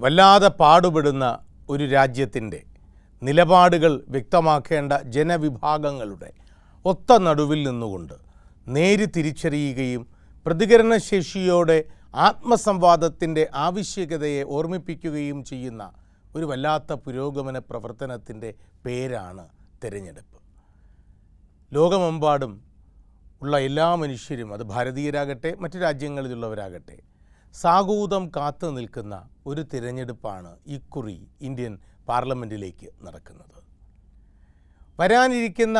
വല്ലാതെ പാടുപെടുന്ന ഒരു രാജ്യത്തിന്റെ നിലപാടുകൾ വ്യക്തമാക്കേണ്ട ജനവിഭാഗങ്ങളുടെ ഒത്ത നടുവിൽ നിന്നുകൊണ്ട് നേര് തിരിച്ചറിയുകയും പ്രതികരണശേഷിയോടെ ആത്മസംവാദത്തിന്റെ ആവശ്യകതയെ ഓർമ്മിപ്പിക്കുകയും ചെയ്യുന്ന ഒരു വല്ലാത്ത പുരോഗമന പ്രവർത്തനത്തിന്റെ പേരാണ് തിരഞ്ഞെടുപ്പ്. ലോകമെമ്പാടും ഉള്ള എല്ലാ മനുഷ്യരും അത് ഭാരതീയരാകട്ടെ മറ്റു രാജ്യങ്ങളിലുള്ളവരാകട്ടെ സാഗൂതം കാത്തു നിൽക്കുന്ന ഒരു തിരഞ്ഞെടുപ്പാണ് ഇക്കുറി ഇന്ത്യൻ പാർലമെന്റിലേക്ക് നടക്കുന്നത്. വരാനിരിക്കുന്ന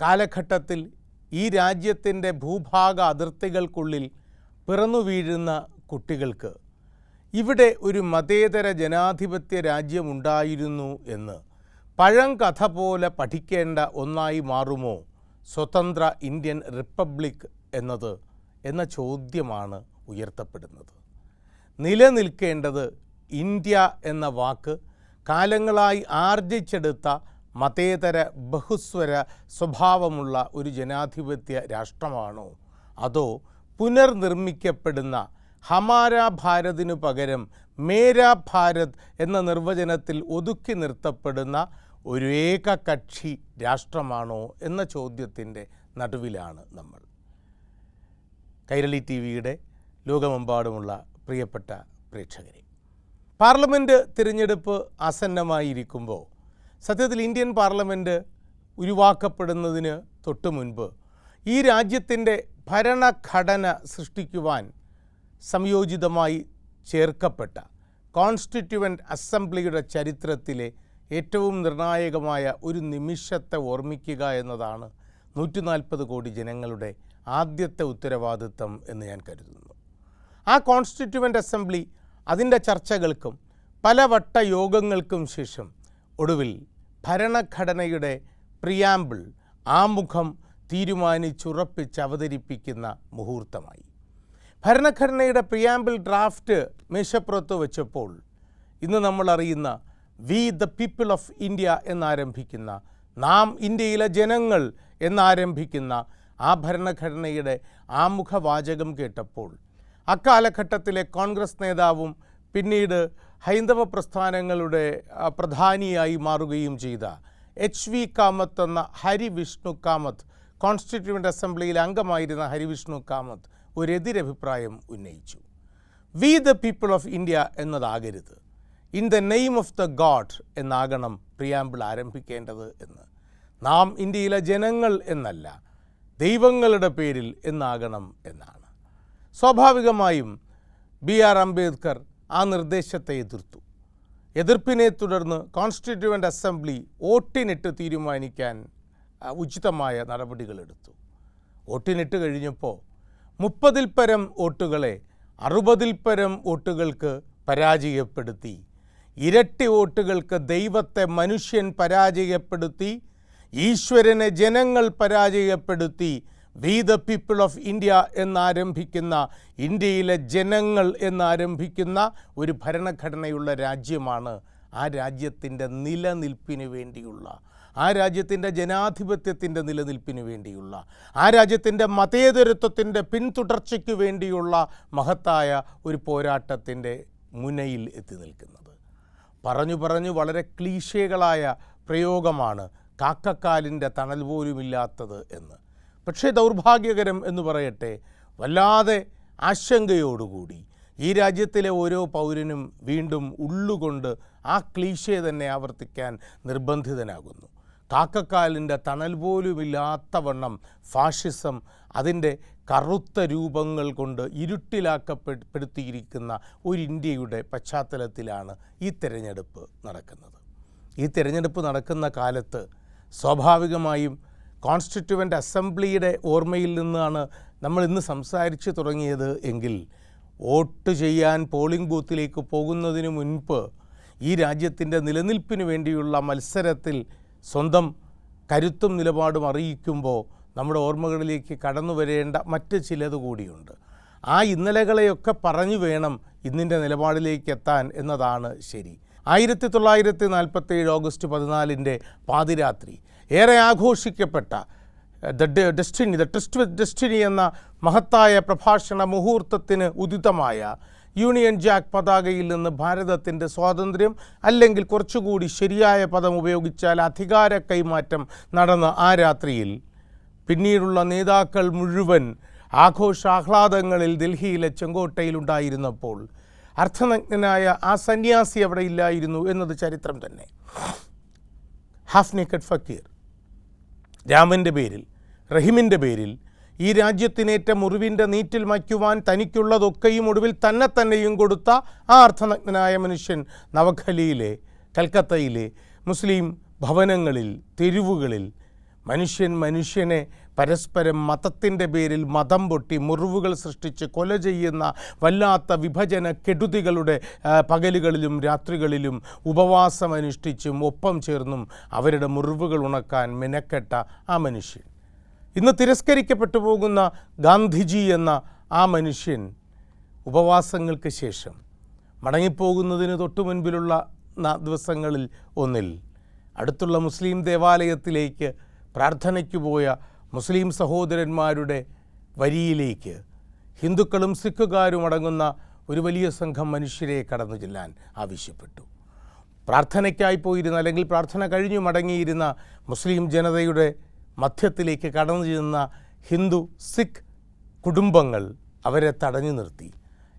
കാലഘട്ടത്തിൽ ഈ രാജ്യത്തിന്റെ ഭൂഭാഗ അതിർത്തികൾക്കുള്ളിൽ പിറന്നു വീഴുന്ന കുട്ടികൾക്ക് ഇവിടെ ഒരു മതേതര ജനാധിപത്യ രാജ്യമുണ്ടായിരുന്നു എന്ന് പഴം കഥ പോലെ പഠിക്കേണ്ട ഒന്നായി മാറുമോ സ്വതന്ത്ര ഇന്ത്യൻ റിപ്പബ്ലിക് എന്നത് എന്ന ചോദ്യമാണ് ഉയർത്തപ്പെടുന്നത്. നിലനിൽക്കേണ്ടത് ഇന്ത്യ എന്ന വാക്ക് കാലങ്ങളായി ആർജിച്ചെടുത്ത മതേതര ബഹുസ്വര സ്വഭാവമുള്ള ഒരു ജനാധിപത്യ രാഷ്ട്രമാണോ? അതോ പുനർനിർമ്മിക്കപ്പെടുന്ന ഹമാര ഭാരതിനു പകരം മേരാ ഭാരത് എന്ന നിർവചനത്തിൽ ഒതുക്കി നിർത്തപ്പെടുന്ന ഒരു ഏകകക്ഷി രാഷ്ട്രമാണോ എന്ന ചോദ്യത്തിന്റെ നടുവിലാണ് നമ്മൾ. കൈരളി ടി വിയുടെ ലോകമെമ്പാടുമുള്ള പ്രിയപ്പെട്ട പ്രേക്ഷകരെ. പാർലമെന്റ് തിരഞ്ഞെടുപ്പ് ആസന്നമായിരിക്കുമ്പോൾ സത്യത്തിൽ ഇന്ത്യൻ പാർലമെന്റ് ഉരുവാക്കപ്പെടുന്നതിന് തൊട്ട് മുൻപ് ഈ രാജ്യത്തിന്റെ ഭരണഘടന സൃഷ്ടിക്കുവാൻ സംയോജിതമായി ചേർക്കപ്പെട്ട കോൺസ്റ്റിറ്റ്യുവന്റ് അസംബ്ലിയുടെ ചരിത്രത്തിലെ ഏറ്റവും നിർണായകമായ ഒരു നിമിഷത്തെ ഓർമ്മിക്കുക എന്നതാണ് നൂറ്റി നാൽപ്പത് കോടി ജനങ്ങളുടെ ആദ്യത്തെ ഉത്തരവാദിത്തം എന്ന് ഞാൻ കരുതുന്നു. ആ കോൺസ്റ്റിറ്റ്യുവന്റ് അസംബ്ലി അതിന്റെ ചർച്ചകൾക്കും പലവട്ട യോഗങ്ങൾക്കും ശേഷം ഒടുവിൽ ഭരണഘടനയുടെ പ്രിയാമ്പിൾ ആമുഖം തീരുമാനിച്ചുറപ്പിച്ച് അവതരിപ്പിക്കുന്ന മുഹൂർത്തമായി. ഭരണഘടനയുടെ പ്രിയാമ്പിൾ ഡ്രാഫ്റ്റ് മേശപ്പുറത്ത് വെച്ചപ്പോൾ ഇന്ന് നമ്മൾ അറിയുന്ന we the people of India എന്നാരംഭിക്കുന്ന നാം ഇന്ത്യയിലെ ജനങ്ങൾ എന്നാരംഭിക്കുന്ന ആ ഭരണഘടനയുടെ ആമുഖവാചകം കേട്ടപ്പോൾ അക്കാലഘട്ടത്തിലെ കോൺഗ്രസ് നേതാവും പിന്നീട് ഹൈന്ദവ പ്രസ്ഥാനങ്ങളുടെ പ്രധാനിയായി മാറുകയും ചെയ്ത എച്ച് വി കാമത്ത് എന്ന ഹരിവിഷ്ണു കാമത്ത് കോൺസ്റ്റിറ്റ്യൂവന്റ് അസംബ്ലിയിൽ അംഗമായിരുന്ന ഹരിവിഷ്ണു കാമത്ത് ഒരെതിരഭിപ്രായം ഉന്നയിച്ചു. We the people of India എന്നതാകരുത്. In the name of the God എന്നാകണം preamble ആരംഭിക്കേണ്ടത് എന്ന്. നാം ഇന്ത്യയിലെ ജനങ്ങൾ എന്നല്ല ദൈവങ്ങളുടെ പേരിൽ എന്നാകണം എന്നാണ്. സ്വാഭാവികമായും ബി ആർ അംബേദ്കർ ആ നിർദ്ദേശത്തെ എതിർത്തു. എതിർപ്പിനെ തുടർന്ന് കോൺസ്റ്റിറ്റ്യൂവന്റ് അസംബ്ലി വോട്ടിനിട്ട് തീരുമാനിക്കാൻ ഉചിതമായ നടപടികളെടുത്തു വോട്ടിനിട്ട് കഴിഞ്ഞപ്പോൾ മുപ്പതിൽ പരം വോട്ടുകളെ അറുപതിൽ പരം വോട്ടുകൾക്ക് പരാജയപ്പെടുത്തി ഇരട്ടി വോട്ടുകൾക്ക് ദൈവത്തെ മനുഷ്യൻ പരാജയപ്പെടുത്തി ഈശ്വരനെ ജനങ്ങൾ പരാജയപ്പെടുത്തി we the people of India എന്നാരംഭിക്കുന്ന ഇന്ത്യയിലെ ജനങ്ങൾ എന്നാരംഭിക്കുന്ന ഒരു ഭരണഘടനയുള്ള രാജ്യമാണ് ആ രാജ്യത്തിന്റെ നിലനിൽപ്പിന് വേണ്ടിയുള്ള ആ രാജ്യത്തിന്റെ ജനാധിപത്യത്തിന്റെ നിലനിൽപ്പിന് വേണ്ടിയുള്ള ആ രാജ്യത്തിന്റെ മതേതരത്വത്തിന്റെ പിന്തുടർച്ചയ്ക്ക് വേണ്ടിയുള്ള മഹത്തായ ഒരു പോരാട്ടത്തിന്റെ മുനയിൽ എത്തി നിൽക്കുന്നത്. പറഞ്ഞു പറഞ്ഞു വളരെ ക്ലീശകളായ പ്രയോഗമാണ് കാക്കക്കാലിന്റെ തണൽ പോലുമില്ലാത്തത് എന്ന്. പക്ഷേ ദൗർഭാഗ്യകരം എന്ന് പറയട്ടെ വല്ലാതെ ആശങ്കയോടുകൂടി. ഈ രാജ്യത്തിലെ ഓരോ പൗരനും വീണ്ടും ഉള്ളുകൊണ്ട് ആ ക്ലീശയെ തന്നെ ആവർത്തിക്കാൻ നിർബന്ധിതനാകുന്നു. കാക്കക്കാലിന്റെ തണൽ പോലുമില്ലാത്ത പോലുമില്ലാത്തവണ്ണം ഫാഷിസം അതിന്റെ കറുത്ത രൂപങ്ങൾ കൊണ്ട് ഇരുട്ടിലാക്കപ്പെടുത്തിയിരിക്കുന്ന ഒരു ഇന്ത്യയുടെ പശ്ചാത്തലത്തിലാണ് ഈ തിരഞ്ഞെടുപ്പ് നടക്കുന്നത്. ഈ തിരഞ്ഞെടുപ്പ് നടക്കുന്ന കാലത്ത് സ്വാഭാവികമായും കോൺസ്റ്റിറ്റ്യുവന്റ് അസംബ്ലിയുടെ ഓർമ്മയിൽ നിന്നാണ് നമ്മൾ ഇന്ന് സംസാരിച്ചു തുടങ്ങിയത് എങ്കിൽ വോട്ട് ചെയ്യാൻ പോളിംഗ് ബൂത്തിലേക്ക് പോകുന്നതിന് മുൻപ് ഈ രാജ്യത്തിന്റെ നിലനിൽപ്പിന് വേണ്ടിയുള്ള മത്സരത്തിൽ സ്വന്തം കരുത്തും നിലപാടും അറിയിക്കുമ്പോൾ നമ്മുടെ ഓർമ്മകളിലേക്ക് കടന്നു വരേണ്ട മറ്റ് ചിലത് കൂടിയുണ്ട്. ആ ഇന്നലകളെയൊക്കെ പറഞ്ഞു വേണം ഇന്നിന്റെ നിലപാടിലേക്ക് എത്താൻ എന്നതാണ് ശരി. ആയിരത്തി തൊള്ളായിരത്തി നാൽപ്പത്തേഴ് ഓഗസ്റ്റ് പതിനാലിന്റെ പാതിരാത്രി ഏറെ ആഘോഷിക്കപ്പെട്ട the destiny the tryst with destiny എന്ന മഹത്തായ പ്രഭാഷണ മുഹൂർത്തത്തിന് ഉദിതമായ യൂണിയൻ ജാക്ക് പതാകയിൽ നിന്ന് ഭാരതത്തിന്റെ സ്വാതന്ത്ര്യം അല്ലെങ്കിൽ കുറച്ചുകൂടി ശരിയായ പദം ഉപയോഗിച്ചാൽ അധികാര കൈമാറ്റം നടന്ന ആ രാത്രിയിൽ പിന്നീടുള്ള നേതാക്കൾ മുഴുവൻ ആഘോഷാഹ്ലാദങ്ങളിൽ ഡൽഹിയിലെ ചെങ്കോട്ടയിലുണ്ടായിരുന്നപ്പോൾ അർത്ഥനജ്ഞനായ ആ സന്യാസി അവിടെ ഇല്ലായിരുന്നു എന്നത് ചരിത്രം തന്നെ. Half naked fakir. രാമന്റെ പേരിൽ റഹിമിന്റെ പേരിൽ ഈ രാജ്യത്തിനേറ്റ മുറിവിന്റെ നീറ്റിൽ മയ്ക്കുവാൻ തനിക്കുള്ളതൊക്കെയും ഒടുവിൽ തന്നെ തന്നെയും കൊടുത്ത ആ അർത്ഥനഗ്നനായ മനുഷ്യൻ നവഖലിയിലെ കൽക്കത്തയിലെ മുസ്ലിം ഭവനങ്ങളിൽ തെരുവുകളിൽ മനുഷ്യൻ മനുഷ്യനെ പരസ്പരം മതത്തിന്റെ പേരിൽ മതം പൊട്ടി മുറിവുകൾ സൃഷ്ടിച്ച് കൊല ചെയ്യുന്ന വല്ലാത്ത വിഭജന കെടുതികളുടെ പകലുകളിലും രാത്രികളിലും ഉപവാസം ഉപവാസമനുഷ്ഠിച്ചും ഒപ്പം ചേർന്നും അവരുടെ മുറിവുകൾ ഉണക്കാൻ മെനക്കെട്ട ആ മനുഷ്യൻ. ഇന്ന് തിരസ്കരിക്കപ്പെട്ടു പോകുന്ന ഗാന്ധിജി എന്ന ആ മനുഷ്യൻ ഉപവാസങ്ങൾക്ക് ശേഷം മടങ്ങിപ്പോകുന്നതിന് തൊട്ടു മുൻപിലുള്ള ദിവസങ്ങളിൽ ഒന്നിൽ അടുത്തുള്ള മുസ്ലിം ദേവാലയത്തിലേക്ക് പ്രാർത്ഥനയ്ക്ക് പോയ മുസ്ലിം സഹോദരന്മാരുടെ വരിയിലേക്ക് ഹിന്ദുക്കളും സിഖുകാരും അടങ്ങുന്ന ഒരു വലിയ സംഘം മനുഷ്യരെ കടന്നു ചെല്ലാൻ ആവശ്യപ്പെട്ടു. പ്രാർത്ഥനയ്ക്കായി പോയിരുന്ന അല്ലെങ്കിൽ പ്രാർത്ഥന കഴിഞ്ഞു മടങ്ങിയിരുന്ന മുസ്ലിം ജനതയുടെ മധ്യത്തിലേക്ക് കടന്നു ചെന്ന ഹിന്ദു സിഖ് കുടുംബങ്ങൾ അവരെ തടഞ്ഞു നിർത്തി.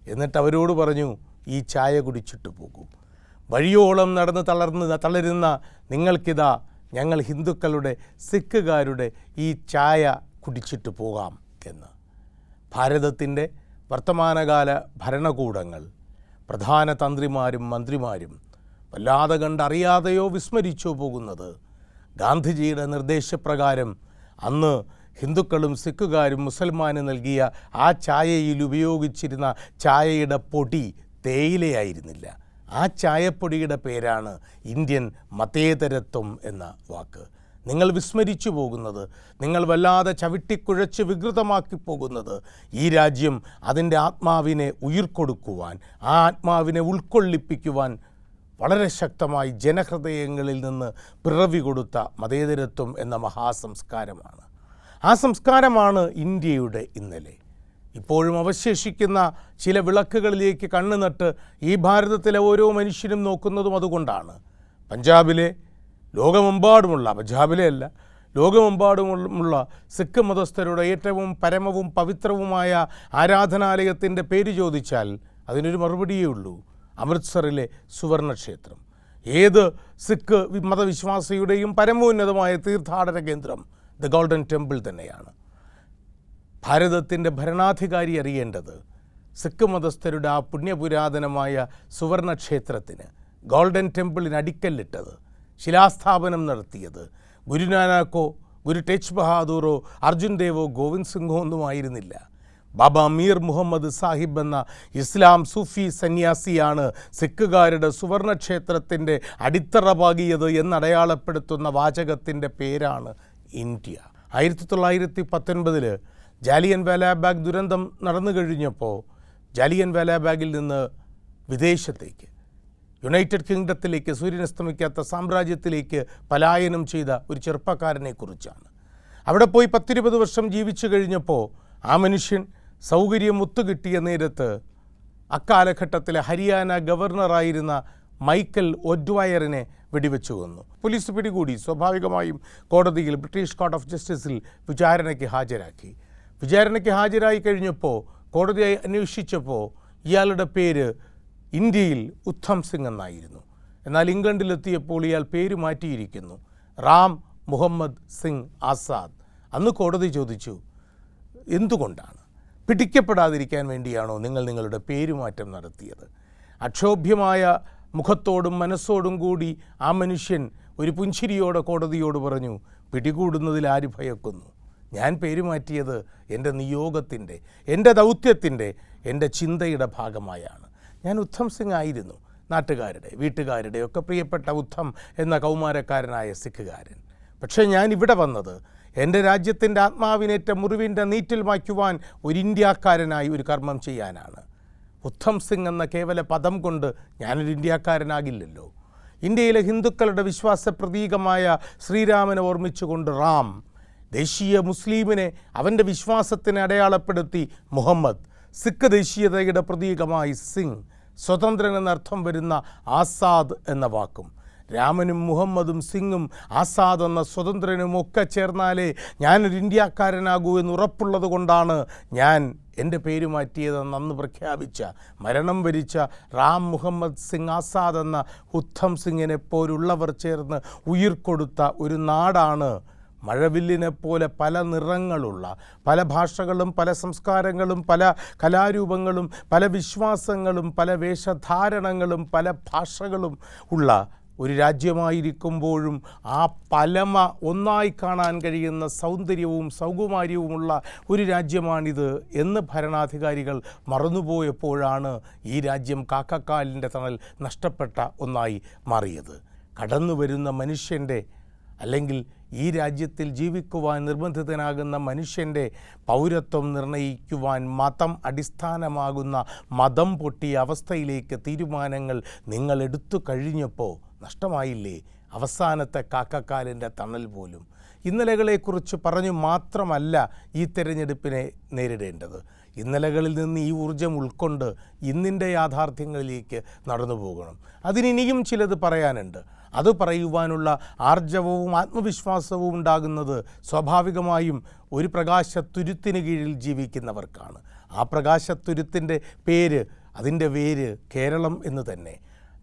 എന്നിട്ട് അവരോട് പറഞ്ഞു ഈ ചായ കുടിച്ചിട്ട് പോകൂ. വഴിയോളം നടന്ന് തളർന്ന് തളരുന്ന നിങ്ങൾക്കിതാ ഞങ്ങൾ ഹിന്ദുക്കളുടെ സിഖുകാരുടെ ഈ ചായ കുടിച്ചിട്ട് പോകാം എന്ന്. ഭാരതത്തിന്റെ വർത്തമാനകാല ഭരണകൂടങ്ങൾ പ്രധാന തന്ത്രിമാരും മന്ത്രിമാരും വല്ലാതെ കണ്ടറിയാതെയോ വിസ്മരിച്ചോ പോകുന്നത്. ഗാന്ധിജിയുടെ നിർദ്ദേശപ്രകാരം അന്ന് ഹിന്ദുക്കളും സിഖുകാരും മുസൽമാനും നൽകിയ ആ ചായയിൽ ഉപയോഗിച്ചിരുന്ന ചായയുടെ പൊടി തേയിലയായിരുന്നില്ല. ആ ചായപ്പൊടിയുടെ പേരാണ് ഇന്ത്യൻ മതേതരത്വം എന്ന വാക്ക്. നിങ്ങൾ വിസ്മരിച്ചു പോകുന്നത് നിങ്ങൾ വല്ലാതെ ചവിട്ടിക്കുഴച്ച് വികൃതമാക്കി പോകുന്നത് ഈ രാജ്യം അതിന്റെ ആത്മാവിനെ ഉയിർക്കൊടുക്കുവാൻ ആ ആത്മാവിനെ ഉൾക്കൊള്ളിപ്പിക്കുവാൻ വളരെ ശക്തമായി ജനഹൃദയങ്ങളിൽ നിന്ന് പിറവി കൊടുത്ത മതേതരത്വം എന്ന മഹാസംസ്കാരമാണ്. ആ സംസ്കാരമാണ് ഇന്ത്യയുടെ ഇന്നലെ. ഇപ്പോഴും അവശേഷിക്കുന്ന ചില വിളക്കുകളിലേക്ക് കണ്ണു നട്ട് ഈ ഭാരതത്തിലെ ഓരോ മനുഷ്യനും നോക്കുന്നതും അതുകൊണ്ടാണ്. പഞ്ചാബിലെ ലോകമെമ്പാടുമുള്ള പഞ്ചാബിലെ അല്ല ലോകമെമ്പാടുമുള്ള സിഖ് മതസ്ഥരുടെ ഏറ്റവും പരമവും പവിത്രവുമായ ആരാധനാലയത്തിന്റെ പേര് ചോദിച്ചാൽ അതിനൊരു മറുപടിയേ ഉള്ളൂ അമൃത്സറിലെ സുവർണക്ഷേത്രം. ഏത് സിഖ് മതവിശ്വാസിയുടെയും പരമോന്നതമായ തീർത്ഥാടന കേന്ദ്രം ദ ഗോൾഡൻ ടെമ്പിൾ തന്നെയാണ്. ഭാരതത്തിന്റെ ഭരണാധികാരി അറിയേണ്ടത് സിഖ് മതസ്ഥരുടെ ആ പുണ്യപുരാതനമായ സുവർണക്ഷേത്രത്തിന് ഗോൾഡൻ ടെമ്പിളിന് അടിക്കല്ലിട്ടത് ശിലാസ്ഥാപനം നടത്തിയത് ഗുരുനാനാക്കോ ഗുരു ടെച്ച് ബഹാദൂറോ അർജുൻ ദേവോ ഗോവിന്ദ് സിംഗോ ഒന്നും ആയിരുന്നില്ല. ബാബ മീർ മുഹമ്മദ് സാഹിബ് എന്ന ഇസ്ലാം സൂഫി സന്യാസിയാണ് സിഖുകാരുടെ സുവർണക്ഷേത്രത്തിന്റെ അടിത്തറ പാകിയത് എന്നടയാളപ്പെടുത്തുന്ന വാചകത്തിന്റെ പേരാണ് ഇന്ത്യ. ആയിരത്തി തൊള്ളായിരത്തി പത്തൊൻപതിൽ ജാലിയൻ വാലാബാഗ് ദുരന്തം നടന്നു കഴിഞ്ഞപ്പോൾ ജാലിയൻ വാലാബാഗിൽ നിന്ന് വിദേശത്തേക്ക് യുണൈറ്റഡ് കിങ്ഡത്തിലേക്ക് സൂര്യനസ്തമിക്കാത്ത സാമ്രാജ്യത്തിലേക്ക് പലായനം ചെയ്ത ഒരു ചെറുപ്പക്കാരനെ കുറിച്ചാണ്. അവിടെ പോയി പത്തിരുപത് വർഷം ജീവിച്ചു കഴിഞ്ഞപ്പോൾ ആ മനുഷ്യൻ സൗകര്യം ഒത്തുകിട്ടിയ നേരത്ത് അക്കാലഘട്ടത്തിലെ ഹരിയാന ഗവർണറായിരുന്ന മൈക്കൽ ഒഡ്വയറിനെ വെടിവെച്ചു കൊന്നു. പോലീസ് പിടികൂടി. സ്വാഭാവികമായും കോടതിയിൽ ബ്രിട്ടീഷ് കോർട്ട് ഓഫ് ജസ്റ്റിസിൽ വിചാരണയ്ക്ക് ഹാജരാക്കി. വിചാരണയ്ക്ക് ഹാജരായി കഴിഞ്ഞപ്പോൾ കോടതിയെ അന്വേഷിച്ചപ്പോൾ ഇയാളുടെ പേര് ഇന്ത്യയിൽ ഉത്തം സിംഗ് എന്നായിരുന്നു. എന്നാൽ ഇംഗ്ലണ്ടിലെത്തിയപ്പോൾ ഇയാൾ പേര് മാറ്റിയിരിക്കുന്നു. റാം മുഹമ്മദ് സിംഗ് ആസാദ്. അന്ന് കോടതി ചോദിച്ചു എന്തുകൊണ്ടാണ്? പിടിക്കപ്പെടാതിരിക്കാൻ വേണ്ടിയാണോ നിങ്ങൾ നിങ്ങളുടെ പേരുമാറ്റം നടത്തിയത്? അക്ഷോഭ്യമായ മുഖത്തോടും മനസ്സോടും കൂടി ആ മനുഷ്യൻ ഒരു പുഞ്ചിരിയോടെ കോടതിയോട് പറഞ്ഞു പിടികൂടുന്നതിൽ ആര് ഭയക്കുന്നു? ഞാൻ പേരുമാറ്റിയത് എന്റെ നിയോഗത്തിന്റെ എന്റെ ദൗത്യത്തിന്റെ എന്റെ ചിന്തയുടെ ഭാഗമായാണ്. ഞാൻ ഉദ്ധം സിംഗ് ആയിരുന്നു നാട്ടുകാരുടെ വീട്ടുകാരുടെ ഒക്കെ പ്രിയപ്പെട്ട ഉദ്ധം എന്ന കൗമാരക്കാരനായ സിഖുകാരൻ. പക്ഷേ ഞാൻ ഇവിടെ വന്നത് എന്റെ രാജ്യത്തിന്റെ ആത്മാവിനേറ്റ മുറിവിന്റെ നീറ്റിൽ മായ്ക്കുവാൻ ഒരു ഇന്ത്യക്കാരനായി ഒരു കർമ്മം ചെയ്യാനാണ്. ഉദ്ധം സിംഗ് എന്ന കേവല പദം കൊണ്ട് ഞാനൊരു ഇന്ത്യക്കാരനാകില്ലല്ലോ. ഇന്ത്യയിലെ ഹിന്ദുക്കളുടെ വിശ്വാസ പ്രതീകമായ ശ്രീരാമനെ ഓർമ്മിച്ചുകൊണ്ട് റാം ദേശീയ മുസ്ലിമിനെ അവന്റെ വിശ്വാസത്തിന് അടയാളപ്പെടുത്തി മുഹമ്മദ്. സിഖ് ദേശീയതയുടെ പ്രതീകമായി സിംഗ് സ്വതന്ത്രൻ എന്നർത്ഥം വരുന്ന ആസാദ് എന്ന വാക്കും. രാമനും മുഹമ്മദും സിംഗും ആസാദ് എന്ന സ്വതന്ത്രനും ഒക്കെ ചേർന്നാലേ ഞാനൊരു ഇന്ത്യക്കാരനാകൂ എന്ന് ഉറപ്പുള്ളത് കൊണ്ടാണ് ഞാൻ എന്റെ പേര് മാറ്റിയതെന്ന് അന്ന് പ്രഖ്യാപിച്ച മരണം വരിച്ച റാം മുഹമ്മദ് സിംഗ് ആസാദ് എന്ന ഉദ്ധം സിംഗിനെ പോലുള്ളവർ ചേർന്ന് ഉയിർ കൊടുത്ത ഒരു നാടാണ് മഴവില്ലിനെ പോലെ പല നിറങ്ങളുള്ള പല ഭാഷകളും പല സംസ്കാരങ്ങളും പല കലാരൂപങ്ങളും പല വിശ്വാസങ്ങളും പല വേഷധാരണങ്ങളും പല ഭാഷകളും ഉള്ള ഒരു രാജ്യമായിരിക്കുമ്പോഴും ആ പലമ ഒന്നായി കാണാൻ കഴിയുന്ന സൗന്ദര്യവും സൗകുമാര്യവുമുള്ള ഒരു രാജ്യമാണിത് എന്ന് ഭരണാധികാരികൾ മറന്നുപോയപ്പോഴാണ് ഈ രാജ്യം കാക്കക്കാലിന്റെ തണൽ നഷ്ടപ്പെട്ട ഒന്നായി മാറിയത്. കടന്നു വരുന്ന മനുഷ്യന്റെ അല്ലെങ്കിൽ ഈ രാജ്യത്തിൽ ജീവിക്കുവാൻ നിർബന്ധിതനാകുന്ന മനുഷ്യന്റെ പൗരത്വം നിർണയിക്കുവാൻ മതം അടിസ്ഥാനമാകുന്ന മതം പൊട്ടിയ അവസ്ഥയിലേക്ക് തീരുമാനങ്ങൾ നിങ്ങൾ എടുത്തു കഴിഞ്ഞപ്പോൾ നഷ്ടമായില്ലേ? അവസാനത്തെ കാക്കക്കാലിന്റെ തണൽ പോലും. ഇന്നലകളെക്കുറിച്ച് പറഞ്ഞു മാത്രമല്ല ഈ തെരഞ്ഞെടുപ്പിനെ നേരിടേണ്ടത്. ഇന്നലകളിൽ നിന്ന് ഈ ഊർജം ഉൾക്കൊണ്ട് ഇന്നിന്റെ യാഥാർത്ഥ്യങ്ങളിലേക്ക് നടന്നു പോകണം അതിനിനിയും ചിലത് പറയാനുണ്ട്. അത് പറയുവാനുള്ള ആർജവവും ആത്മവിശ്വാസവും ഉണ്ടാകുന്നത് സ്വാഭാവികമായും ഒരു പ്രകാശത്തുരുത്തിന് കീഴിൽ ജീവിക്കുന്നവർക്കാണ്. ആ പ്രകാശത്തുരുത്തിന്റെ പേര് അതിന്റെ വേര് കേരളം എന്ന് തന്നെ.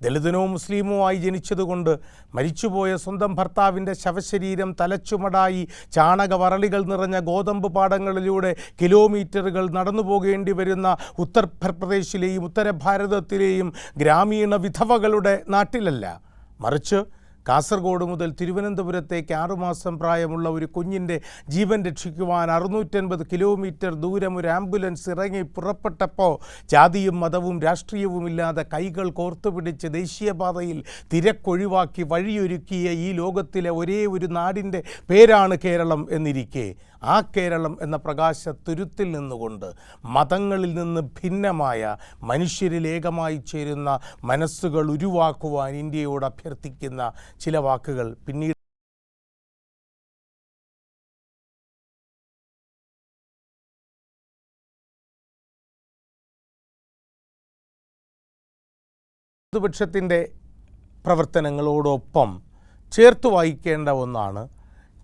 ദളിതനോ മുസ്ലിമോ ആയി ജനിച്ചതുകൊണ്ട് മരിച്ചുപോയ സ്വന്തം ഭർത്താവിന്റെ ശവശരീരം തലച്ചുമടായി ചാണകവറളികൾ നിറഞ്ഞ ഗോതമ്പ് പാടങ്ങളിലൂടെ കിലോമീറ്ററുകൾ നടന്നു പോകേണ്ടി വരുന്ന ഉത്തർപ്രദേശിലെയും ഉത്തര ഭാരതത്തിലെയും ഗ്രാമീണ വിധവകളുടെ നാട്ടിലല്ല. മറിച്ച് കാസർഗോഡ് മുതൽ തിരുവനന്തപുരത്തേക്ക് ആറുമാസം പ്രായമുള്ള ഒരു കുഞ്ഞിന്റെ ജീവൻ രക്ഷിക്കുവാൻ അറുന്നൂറ്റൻപത് കിലോമീറ്റർ ദൂരം ഒരു ആംബുലൻസ് ഇറങ്ങി പുറപ്പെട്ടപ്പോൾ ജാതിയും മതവും രാഷ്ട്രീയവുമില്ലാതെ കൈകൾ കോർത്തുപിടിച്ച് ദേശീയപാതയിൽ തിരക്കൊഴിവാക്കി വഴിയൊരുക്കിയ ഈ ലോകത്തിലെ ഒരേ ഒരു നാടിന്റെ പേരാണ് കേരളം എന്നിരിക്കെ. ആ കേരളം എന്ന പ്രകാശ തുരുത്തിൽ നിന്നുകൊണ്ട് മതങ്ങളിൽ നിന്ന് ഭിന്നമായ മനുഷ്യരിൽ ഏകമായി ചേരുന്ന മനസ്സുകൾ ഉരുവാക്കുവാൻ ഇന്ത്യയോട് അഭ്യർത്ഥിക്കുന്ന ചില വാക്കുകൾ പിന്നീട് പ്രതിപക്ഷത്തിന്റെ പ്രവർത്തനങ്ങളോടൊപ്പം ചേർത്ത് വായിക്കേണ്ട ഒന്നാണ്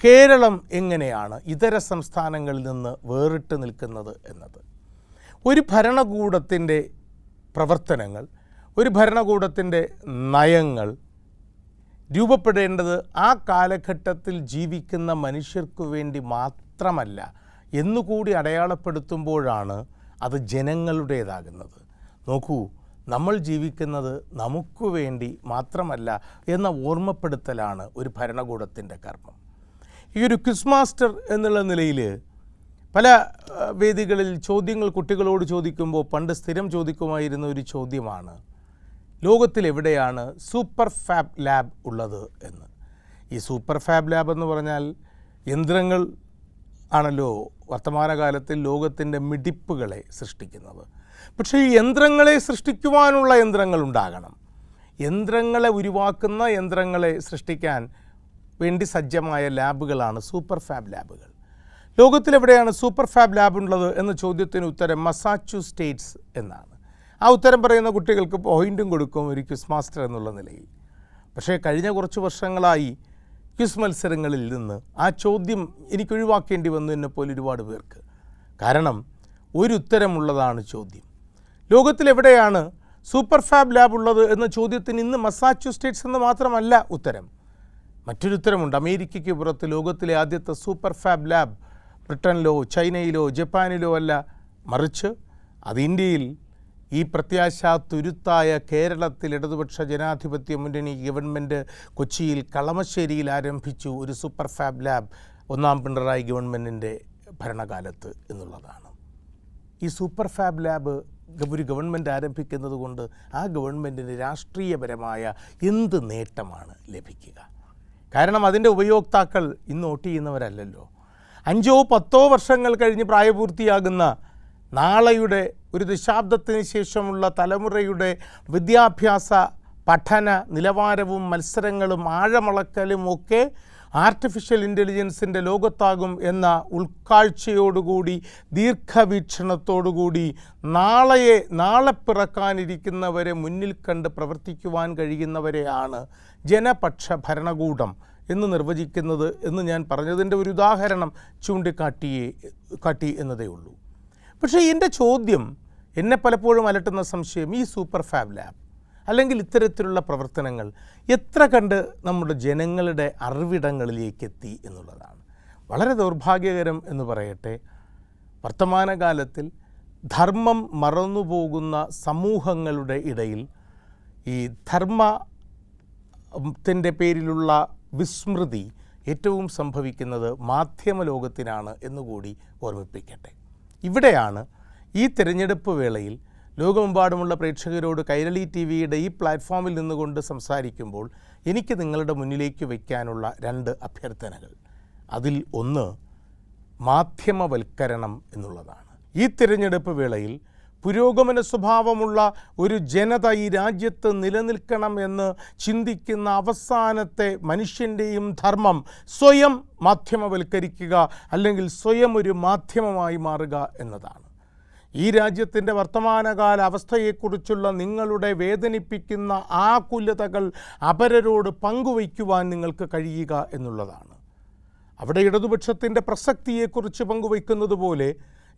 കേരളം എങ്ങനെയാണ് ഇതര സംസ്ഥാനങ്ങളിൽ നിന്ന് വേറിട്ട് നിൽക്കുന്നത് എന്നത്? ഒരു ഭരണകൂടത്തിന്റെ പ്രവർത്തനങ്ങൾ ഒരു ഭരണകൂടത്തിന്റെ നയങ്ങൾ രൂപപ്പെടേണ്ടത് ആ കാലഘട്ടത്തിൽ ജീവിക്കുന്ന മനുഷ്യർക്കു വേണ്ടി മാത്രമല്ല എന്നുകൂടി അടയാളപ്പെടുത്തുമ്പോഴാണ് അത് ജനങ്ങളുടേതാകുന്നത്. നോക്കൂ നമ്മൾ ജീവിക്കുന്നത് നമുക്ക് വേണ്ടി മാത്രമല്ല എന്ന ഓർമ്മപ്പെടുത്തലാണ് ഒരു ഭരണകൂടത്തിന്റെ കർമ്മം. ഈ ഒരു ക്വിസ് മാസ്റ്റർ എന്നുള്ള നിലയിൽ പല വേദികളിൽ ചോദ്യങ്ങൾ കുട്ടികളോട് ചോദിക്കുമ്പോൾ പണ്ട് സ്ഥിരം ചോദിക്കുമായിരുന്ന ഒരു ചോദ്യമാണ് ലോകത്തിലെവിടെയാണ് സൂപ്പർ ഫാബ് ലാബ് ഉള്ളത് എന്ന്. ഈ സൂപ്പർ ഫാബ് ലാബ് എന്ന് പറഞ്ഞാൽ യന്ത്രങ്ങൾ ആണല്ലോ വർത്തമാനകാലത്തിൽ ലോകത്തിന്റെ മിടിപ്പുകളെ സൃഷ്ടിക്കുന്നത്. പക്ഷേ ഈ യന്ത്രങ്ങളെ സൃഷ്ടിക്കുവാനുള്ള യന്ത്രങ്ങൾ ഉണ്ടാകണം. യന്ത്രങ്ങളെ ഉരുവാക്കുന്ന യന്ത്രങ്ങളെ സൃഷ്ടിക്കാൻ വേണ്ടി സജ്ജമായ ലാബുകളാണ് സൂപ്പർ ഫാബ് ലാബുകൾ. ലോകത്തിലെവിടെയാണ് സൂപ്പർ ഫാബ് ലാബ് ഉള്ളത് എന്ന ചോദ്യത്തിന് ഉത്തരം മസാച്ചു സ്റ്റേറ്റ്സ് എന്നാണ്. ആ ഉത്തരം പറയുന്ന കുട്ടികൾക്ക് പോയിന്റും കൊടുക്കും ഒരു ക്വിസ് മാസ്റ്റർ എന്നുള്ള നിലയിൽ. പക്ഷേ കഴിഞ്ഞ കുറച്ച് വർഷങ്ങളായി ക്വിസ് മത്സരങ്ങളിൽ നിന്ന് ആ ചോദ്യം എനിക്ക് ഒഴിവാക്കേണ്ടി വന്നു എന്നെ പോലെ ഒരുപാട് പേർക്ക്. കാരണം ഒരു ഉത്തരമുള്ളതാണ് ചോദ്യം. ലോകത്തിലെവിടെയാണ് സൂപ്പർ ഫാബ് ലാബ് ഉള്ളത് എന്ന ചോദ്യത്തിന് ഇന്ന് മസാച്യുസ്റ്റേറ്റ്സ് എന്ന് മാത്രമല്ല ഉത്തരം. മറ്റൊരു ഉത്തരമുണ്ട് അമേരിക്കയ്ക്ക് പുറത്ത് ലോകത്തിലെ ആദ്യത്തെ സൂപ്പർ ഫാബ് ലാബ് ബ്രിട്ടനിലോ ചൈനയിലോ ജപ്പാനിലോ അല്ല. മറിച്ച് അത് ഇന്ത്യയിൽ ഈ പ്രത്യാശ തുരുത്തായ കേരളത്തിൽ ഇടതുപക്ഷ ജനാധിപത്യ മുന്നണി ഗവൺമെന്റ് കൊച്ചിയിൽ കളമശ്ശേരിയിൽ ആരംഭിച്ചു ഒരു സൂപ്പർ ഫാബ് ലാബ്. ഒന്നാം പിണറായി ഗവൺമെന്റിന്റെ ഭരണകാലത്ത് എന്നുള്ളതാണ്. ഈ സൂപ്പർ ഫാബ് ലാബ് ഒരു ഗവൺമെന്റ് ആരംഭിക്കുന്നത് കൊണ്ട് ആ ഗവൺമെന്റിന് രാഷ്ട്രീയപരമായ എന്ത് നേട്ടമാണ് ലഭിക്കുക? കാരണം അതിന്റെ ഉപയോക്താക്കൾ ഇന്ന് വോട്ട് ചെയ്യുന്നവരല്ലല്ലോ. അഞ്ചോ പത്തോ വർഷങ്ങൾ കഴിഞ്ഞ് പ്രായപൂർത്തിയാകുന്ന നാളെയുടെ ഒരു ദശാബ്ദത്തിന് ശേഷമുള്ള തലമുറയുടെ വിദ്യാഭ്യാസ പഠന നിലവാരവും മത്സരങ്ങളും ആഴമളക്കലും ഒക്കെ ആർട്ടിഫിഷ്യൽ ഇന്റലിജൻസിന്റെ ലോകത്താകും എന്ന ഉൾക്കാഴ്ചയോടുകൂടി ദീർഘവീക്ഷണത്തോടുകൂടി നാളെയെ നാളെ പിറക്കാനിരിക്കുന്നവരെ മുന്നിൽ കണ്ട് പ്രവർത്തിക്കുവാൻ കഴിയുന്നവരെയാണ് ജനപക്ഷ ഭരണകൂടം എന്ന് നിർവചിക്കുന്നത് എന്ന് ഞാൻ പറഞ്ഞതിന്റെ ഒരു ഉദാഹരണം ചൂണ്ടിക്കാട്ടിയേ കാട്ടി എന്നതേ ഉള്ളൂ. പക്ഷേ എന്റെ ചോദ്യം എന്നെ പലപ്പോഴും അലട്ടുന്ന സംശയം ഈ സൂപ്പർ ഫാബ് ലാബ് അല്ലെങ്കിൽ ഇത്തരത്തിലുള്ള പ്രവർത്തനങ്ങൾ എത്ര കണ്ട് നമ്മുടെ ജനങ്ങളുടെ അറിവിടങ്ങളിലേക്ക് എത്തി എന്നുള്ളതാണ്. വളരെ ദൗർഭാഗ്യകരം എന്ന് പറയട്ടെ വർത്തമാനകാലത്തിൽ ധർമ്മം മറന്നുപോകുന്ന സമൂഹങ്ങളുടെ ഇടയിൽ ഈ ധർമ്മത്തിന്റെ പേരിലുള്ള വിസ്മൃതി ഏറ്റവും സംഭവിക്കുന്നത് മാധ്യമ ലോകത്തിനാണ് എന്നുകൂടി ഓർമ്മിപ്പിക്കട്ടെ. ഇവിടെയാണ് ഈ തിരഞ്ഞെടുപ്പ് വേളയിൽ ലോകമെമ്പാടുമുള്ള പ്രേക്ഷകരോട് കൈരളി ടി വിയുടെ ഈ പ്ലാറ്റ്ഫോമിൽ നിന്നുകൊണ്ട് സംസാരിക്കുമ്പോൾ എനിക്ക് നിങ്ങളുടെ മുന്നിലേക്ക് വയ്ക്കാനുള്ള രണ്ട് അഭ്യർത്ഥനകൾ. അതിൽ ഒന്ന് മാധ്യമവൽക്കരണം എന്നുള്ളതാണ്. ഈ തിരഞ്ഞെടുപ്പ് വേളയിൽ പുരോഗമന സ്വഭാവമുള്ള ഒരു ജനത ഈ രാജ്യത്ത് നിലനിൽക്കണം എന്ന് ചിന്തിക്കുന്ന അവസാനത്തെ മനുഷ്യന്റെയും ധർമ്മം സ്വയം മാധ്യമവൽക്കരിക്കുക അല്ലെങ്കിൽ സ്വയം ഒരു മാധ്യമമായി മാറുക എന്നതാണ്. ഈ രാജ്യത്തിന്റെ വർത്തമാനകാല അവസ്ഥയെക്കുറിച്ചുള്ള നിങ്ങളുടെ വേദനിപ്പിക്കുന്ന ആകുലതകൾ അപരരോട് പങ്കുവയ്ക്കുവാൻ നിങ്ങൾക്ക് കഴിയുക എന്നുള്ളതാണ്. അവിടെ ഇടതുപക്ഷത്തിന്റെ പ്രസക്തിയെക്കുറിച്ച് പങ്കുവയ്ക്കുന്നത് പോലെ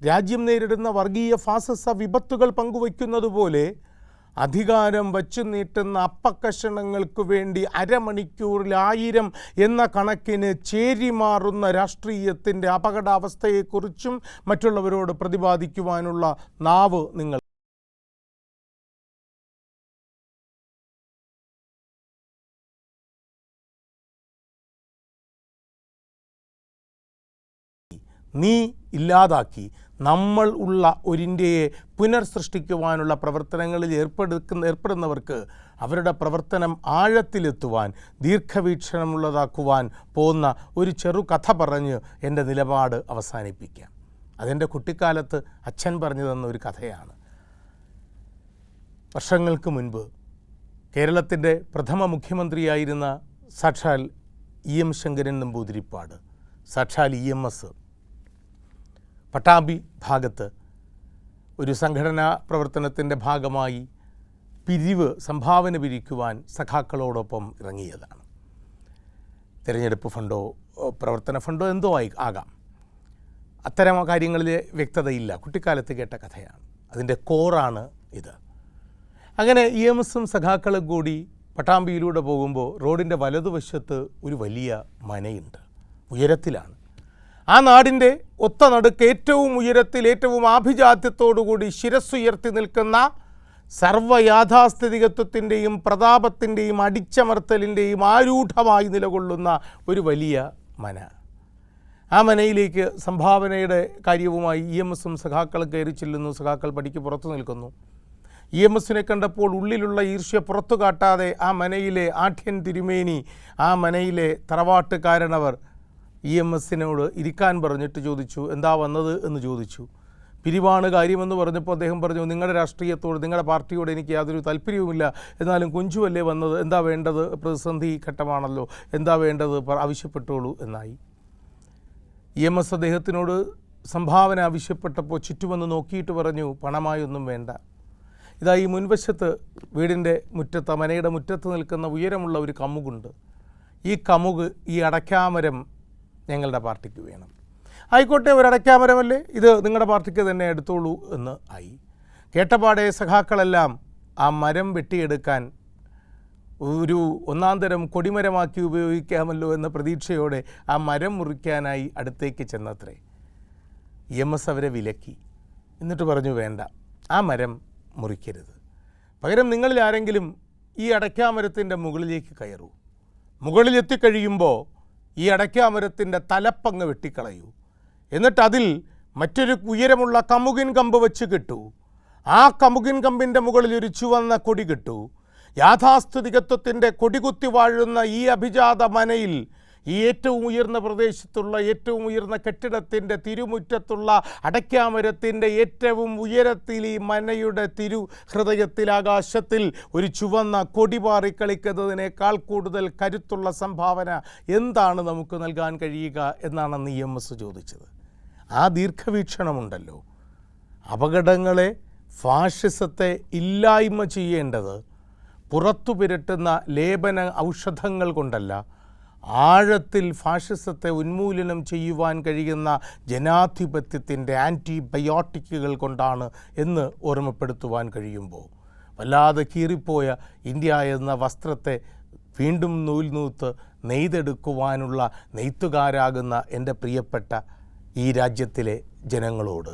രാജ്യം നേരിടുന്ന വർഗീയ ഫാസിസ വിപത്തുകൾ പങ്കുവയ്ക്കുന്നത് പോലെ അധികാരം വച്ചു നീട്ടുന്ന അപ്പക്കഷണങ്ങൾക്ക് വേണ്ടി അരമണിക്കൂറിൽ ആയിരം എന്ന കണക്കിന് ചേരിമാറുന്ന രാഷ്ട്രീയത്തിന്റെ അപകടാവസ്ഥയെക്കുറിച്ചും മറ്റുള്ളവരോട് പ്രതിപാദിക്കുവാനുള്ള നാവ് നിങ്ങൾ നീ ഇല്ലാതാക്കി. നമ്മൾ ഉള്ള ഒരു ഇന്ത്യയെ പുനർസൃഷ്ടിക്കുവാനുള്ള പ്രവർത്തനങ്ങളിൽ ഏർപ്പെടുക്കുന്ന ഏർപ്പെടുന്നവർക്ക് അവരുടെ പ്രവർത്തനം ആഴത്തിലെത്തുവാൻ ദീർഘവീക്ഷണമുള്ളതാക്കുവാൻ പോകുന്ന ഒരു ചെറു കഥ പറഞ്ഞ് എന്റെ നിലപാട് അവസാനിപ്പിക്കാം. അതെന്റെ കുട്ടിക്കാലത്ത് അച്ഛൻ പറഞ്ഞു തന്ന ഒരു കഥയാണ്. വർഷങ്ങൾക്ക് മുൻപ് കേരളത്തിന്റെ പ്രഥമ മുഖ്യമന്ത്രിയായിരുന്ന സാക്ഷാൽ ഇ എം ശങ്കരൻ നമ്പൂതിരിപ്പാട് സാക്ഷാൽ ഇ എം എസ് പട്ടാമ്പി ഭാഗത്ത് ഒരു സംഘടനാ പ്രവർത്തനത്തിന്റെ ഭാഗമായി പിരിവ് സംഭാവന പിരിക്കുവാൻ സഖാക്കളോടൊപ്പം ഇറങ്ങിയതാണ്. തിരഞ്ഞെടുപ്പ് ഫണ്ടോ പ്രവർത്തന ഫണ്ടോ എന്തോ ആയി ആകാം. അത്തരം കാര്യങ്ങളിൽ വ്യക്തതയില്ല. കുട്ടിക്കാലത്ത് കേട്ട കഥയാണ്. അതിന്റെ കോറാണ് ഇത്. അങ്ങനെ ഇ എം എസും സഖാക്കളും കൂടി പട്ടാമ്പിയിലൂടെ പോകുമ്പോൾ റോഡിന്റെ വലതുവശത്ത് ഒരു വലിയ മനയുണ്ട്. ഉയരത്തിലാണ്. ആ നാടിന്റെ ഒത്ത നടുക്ക് ഏറ്റവും ഉയരത്തിൽ ഏറ്റവും ആഭിജാത്യത്തോടുകൂടി ശിരസ്സുയർത്തി നിൽക്കുന്ന സർവയാഥാസ്ഥിതികത്വത്തിന്റെയും പ്രതാപത്തിന്റെയും അടിച്ചമർത്തലിന്റെയും ആരൂഢമായി നിലകൊള്ളുന്ന ഒരു വലിയ മന. ആ മനയിലേക്ക് സംഭാവനയുടെ കാര്യവുമായി ഇ എം എസും സഖാക്കൾ കയറി ചെല്ലുന്നു. സഖാക്കൾ പടിക്ക് പുറത്തു നിൽക്കുന്നു. ഇ എം എസിനെ കണ്ടപ്പോൾ ഉള്ളിലുള്ള ഈർഷ്യ പുറത്തു കാട്ടാതെ ആ മനയിലെ ആഠ്യൻ തിരുമേനി ആ മനയിലെ തറവാട്ടുകാരനവർ ഇ എം എസിനോട് ഇരിക്കാൻ പറഞ്ഞിട്ട് ചോദിച്ചു എന്താ വന്നത്? എന്ന് ചോദിച്ചു. പിരിവാണ് കാര്യമെന്ന് പറഞ്ഞപ്പോൾ അദ്ദേഹം പറഞ്ഞു നിങ്ങളുടെ രാഷ്ട്രീയത്തോട് നിങ്ങളുടെ പാർട്ടിയോട് എനിക്ക് യാതൊരു താല്പര്യവുമില്ല. എന്നാലും കുഞ്ചുവല്ലേ വന്നത്? എന്താ വേണ്ടത്? പ്രതിസന്ധി ഘട്ടമാണല്ലോ. എന്താ വേണ്ടത്? ആവശ്യപ്പെട്ടോളൂ എന്നായി. ഇ എം എസ് അദ്ദേഹത്തിനോട് സംഭാവന ആവശ്യപ്പെട്ടപ്പോൾ ചുറ്റുമെന്ന് നോക്കിയിട്ട് പറഞ്ഞു പണമായി ഒന്നും വേണ്ട. ഇതാ ഈ മുൻവശത്ത് വീടിന്റെ മുറ്റത്ത് മനയുടെ മുറ്റത്ത് നിൽക്കുന്ന ഉയരമുള്ള ഒരു കമുകുണ്ട്. ഈ കമുക് ഈ അടയ്ക്കാമരം ഞങ്ങളുടെ പാർട്ടിക്ക് വേണം. ആയിക്കോട്ടെ ഒരടയ്ക്കാമരമല്ലേ ഇത് നിങ്ങളുടെ പാർട്ടിക്ക് തന്നെ എടുത്തോളൂ എന്ന് ആയി. കേട്ടപാടെ സഖാക്കളെല്ലാം ആ മരം വെട്ടിയെടുക്കാൻ ഒരു ഒന്നാം തരം കൊടിമരമാക്കി ഉപയോഗിക്കാമല്ലോ എന്ന പ്രതീക്ഷയോടെ ആ മരം മുറിക്കാനായി അടുത്തേക്ക് ചെന്നത്രേ. എം എസ് അവരെ വിലക്കി. എന്നിട്ട് പറഞ്ഞു വേണ്ട ആ മരം മുറിക്കരുത്. പകരം നിങ്ങളിൽ ആരെങ്കിലും ഈ അടയ്ക്കാമരത്തിന്റെ മുകളിലേക്ക് കയറൂ. മുകളിലെത്തിക്കഴിയുമ്പോൾ ഈ അടയ്ക്കാമരത്തിന്റെ തലപ്പങ്ങ് വെട്ടിക്കളയൂ. എന്നിട്ട് അതിൽ മറ്റൊരു ഉയരമുള്ള കമുകിൻ കമ്പ് വെച്ച് കിട്ടൂ. ആ കമുകിൻ കമ്പിന്റെ മുകളിൽ ഒരു ചുവന്ന കൊടി കിട്ടൂ. യാഥാസ്ഥിതികത്വത്തിന്റെ കൊടികുത്തി വാഴുന്ന ഈ അഭിജാത മനയിൽ ഈ ഏറ്റവും ഉയർന്ന പ്രദേശത്തുള്ള ഏറ്റവും ഉയർന്ന കെട്ടിടത്തിന്റെ തിരുമുറ്റത്തുള്ള അടയ്ക്കാമരത്തിന്റെ ഏറ്റവും ഉയരത്തിൽ ഈ മനയുടെ തിരു ഹൃദയത്തിൽ ആകാശത്തിൽ ഒരു ചുവന്ന കൊടി പാറി കളിക്കുന്നതിനേക്കാൾ കൂടുതൽ കരുത്തുള്ള സംഭാവന എന്താണ് നമുക്ക് നൽകാൻ കഴിയുക എന്നാണ് അന്ന് ഇ എം എസ് ചോദിച്ചത്. ആ ദീർഘവീക്ഷണമുണ്ടല്ലോ. അപകടങ്ങളെ ഫാഷിസത്തെ ഇല്ലായ്മ ചെയ്യേണ്ടത് പുറത്തു പുരട്ടുന്ന ലേപന ഔഷധങ്ങൾ കൊണ്ടല്ല ആഴത്തിൽ ഫാഷിസത്തെ ഉന്മൂലനം ചെയ്യുവാൻ കഴിയുന്ന ജനാധിപത്യത്തിന്റെ ആന്റിബയോട്ടിക്കുകൾ കൊണ്ടാണ് എന്ന് ഓർമ്മപ്പെടുത്തുവാൻ കഴിയുമ്പോൾ. വല്ലാതെ കീറിപ്പോയ ഇന്ത്യ എന്ന വസ്ത്രത്തെ വീണ്ടും നൂൽ നൂത്ത് നെയ്തെടുക്കുവാനുള്ള നെയ്ത്തുകാരാകുന്ന എന്റെ പ്രിയപ്പെട്ട ഈ രാജ്യത്തിലെ ജനങ്ങളോട്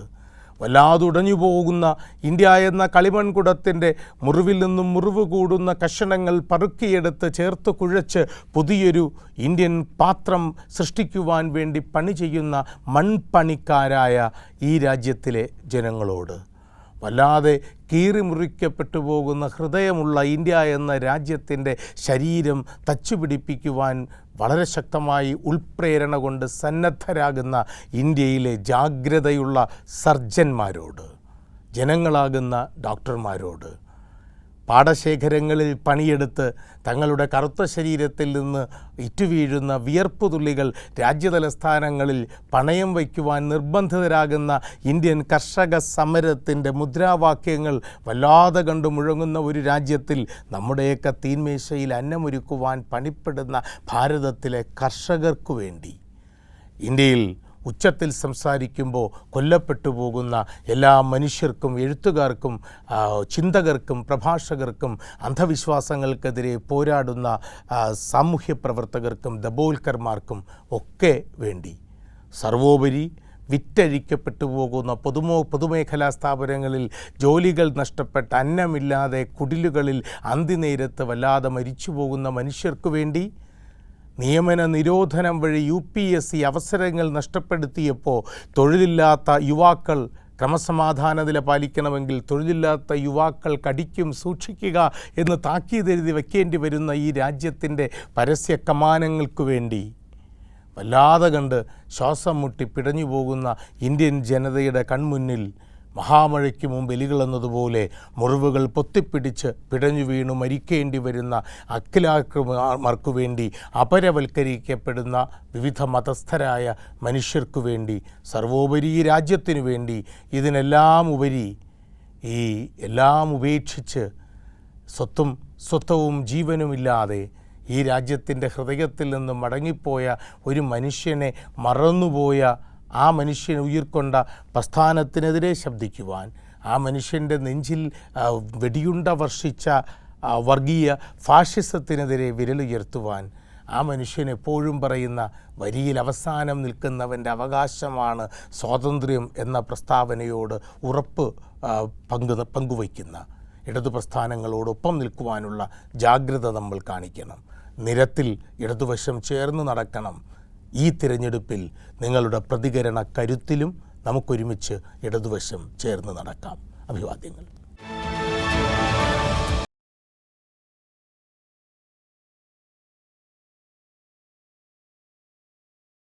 വല്ലാതെ ഉടഞ്ഞു പോകുന്ന ഇന്ത്യ എന്ന കളിമൺകുടത്തിന്റെ മുറിവിൽ നിന്നും മുറിവ് കൂടുന്ന കഷണങ്ങൾ പറുക്കിയെടുത്ത് ചേർത്ത് കുഴച്ച് പുതിയൊരു ഇന്ത്യൻ പാത്രം സൃഷ്ടിക്കുവാൻ വേണ്ടി പണി ചെയ്യുന്ന മൺപണിക്കാരായ ഈ രാജ്യത്തിലെ ജനങ്ങളോട്. വല്ലാതെ കീറിമുറിക്കപ്പെട്ടു പോകുന്ന ഹൃദയമുള്ള ഇന്ത്യ എന്ന രാജ്യത്തിന്റെ ശരീരം തച്ചുപിടിപ്പിക്കുവാൻ വളരെ ശക്തമായി ഉൾപ്രേരണ കൊണ്ട് സന്നദ്ധരാകുന്ന ഇന്ത്യയിലെ ജാഗ്രതയുള്ള സർജന്മാരോട് ജനങ്ങളാകുന്ന ഡോക്ടർമാരോട് പാടശേഖരങ്ങളിൽ പണിയെടുത്ത് തങ്ങളുടെ കറുത്ത ശരീരത്തിൽ നിന്ന് ഇറ്റുവീഴുന്ന വിയർപ്പ് തുള്ളികൾ രാജ്യതലസ്ഥാനങ്ങളിൽ പണയം വയ്ക്കുവാൻ നിർബന്ധിതരാകുന്ന ഇന്ത്യൻ കർഷക സമരത്തിന്റെ മുദ്രാവാക്യങ്ങൾ വല്ലാതെ കണ്ടു മുഴങ്ങുന്ന ഒരു രാജ്യത്തിൽ നമ്മുടെയൊക്കെ തീന്മേശയിൽ അന്നമൊരുക്കുവാൻ പണിപ്പെടുന്ന ഭാരതത്തിലെ കർഷകർക്കു വേണ്ടി. ഇന്ത്യയിൽ ഉച്ചത്തിൽ സംസാരിക്കുമ്പോൾ കൊല്ലപ്പെട്ടു പോകുന്ന എല്ലാ മനുഷ്യർക്കും എഴുത്തുകാർക്കും ചിന്തകർക്കും പ്രഭാഷകർക്കും അന്ധവിശ്വാസങ്ങൾക്കെതിരെ പോരാടുന്ന സാമൂഹ്യ പ്രവർത്തകർക്കും ദബോൽക്കർമാർക്കും ഒക്കെ വേണ്ടി. സർവോപരി വിറ്റഴിക്കപ്പെട്ടു പോകുന്ന പൊതുമോ പൊതുമേഖലാ സ്ഥാപനങ്ങളിൽ ജോലികൾ നഷ്ടപ്പെട്ട് അന്നമില്ലാതെ കുടിലുകളിൽ അന്തിനേരത്ത് വല്ലാതെ മരിച്ചു പോകുന്ന മനുഷ്യർക്കു വേണ്ടി നിയമന നിരോധനം വഴി യു പി എസ് സി അവസരങ്ങൾ നഷ്ടപ്പെടുത്തിയപ്പോൾ തൊഴിലില്ലാത്ത യുവാക്കൾ ക്രമസമാധാന നില പാലിക്കണമെങ്കിൽ തൊഴിലില്ലാത്ത യുവാക്കൾ കടിക്കും സൂക്ഷിക്കുക എന്ന് താക്കീതെഴുതി വയ്ക്കേണ്ടി വരുന്ന ഈ രാജ്യത്തിന്റെ പരസ്യ കമാനങ്ങൾക്ക് വേണ്ടി. വല്ലാതെ കണ്ട് ശ്വാസം മുട്ടി പിടഞ്ഞു പോകുന്ന ഇന്ത്യൻ ജനതയുടെ കൺമുന്നിൽ മഹാമഴയ്ക്ക് മുമ്പ് എലികളെന്നതുപോലെ മുറിവുകൾ പൊത്തിപ്പിടിച്ച് പിടഞ്ഞു വീണു മരിക്കേണ്ടി വരുന്ന അഖിലാക്കന്മാർക്കു വേണ്ടി അപരവൽക്കരിക്കപ്പെടുന്ന വിവിധ മതസ്ഥരായ മനുഷ്യർക്കു വേണ്ടി സർവോപരി രാജ്യത്തിനു വേണ്ടി ഇതിനെല്ലാം ഉപരി ഈ എല്ലാം ഉപേക്ഷിച്ച് സ്വത്തും സ്വത്വവും ജീവനുമില്ലാതെ ഈ രാജ്യത്തിന്റെ ഹൃദയത്തിൽ നിന്ന് മടങ്ങിപ്പോയ ഒരു മനുഷ്യനെ മറന്നുപോയ ആ മനുഷ്യൻ ഉയർക്കൊണ്ട പ്രസ്ഥാനത്തിനെതിരെ ശബ്ദിക്കുവാൻ ആ മനുഷ്യന്റെ നെഞ്ചിൽ വെടിയുണ്ട വർഷിച്ച വർഗീയ ഫാഷിസത്തിനെതിരെ വിരലുയർത്തുവാൻ ആ മനുഷ്യൻ എപ്പോഴും പറയുന്ന വരിയിൽ അവസാനം നിൽക്കുന്നവന്റെ അവകാശമാണ് സ്വാതന്ത്ര്യം എന്ന പ്രസ്താവനയോട് ഉറപ്പ് പങ്കു പങ്കുവയ്ക്കുന്ന. ഇടതു പ്രസ്ഥാനങ്ങളോടൊപ്പം നിൽക്കുവാനുള്ള ജാഗ്രത നമ്മൾ കാണിക്കണം. നിരത്തിൽ ഇടതുവശം ചേർന്ന് നടക്കണം. ഈ തിരഞ്ഞെടുപ്പിൽ നിങ്ങളുടെ പ്രതികരണ കരുത്തിലും നമുക്കൊരുമിച്ച് ഇടതുവശം ചേർന്ന് നടക്കാം. അഭിവാദ്യങ്ങൾ.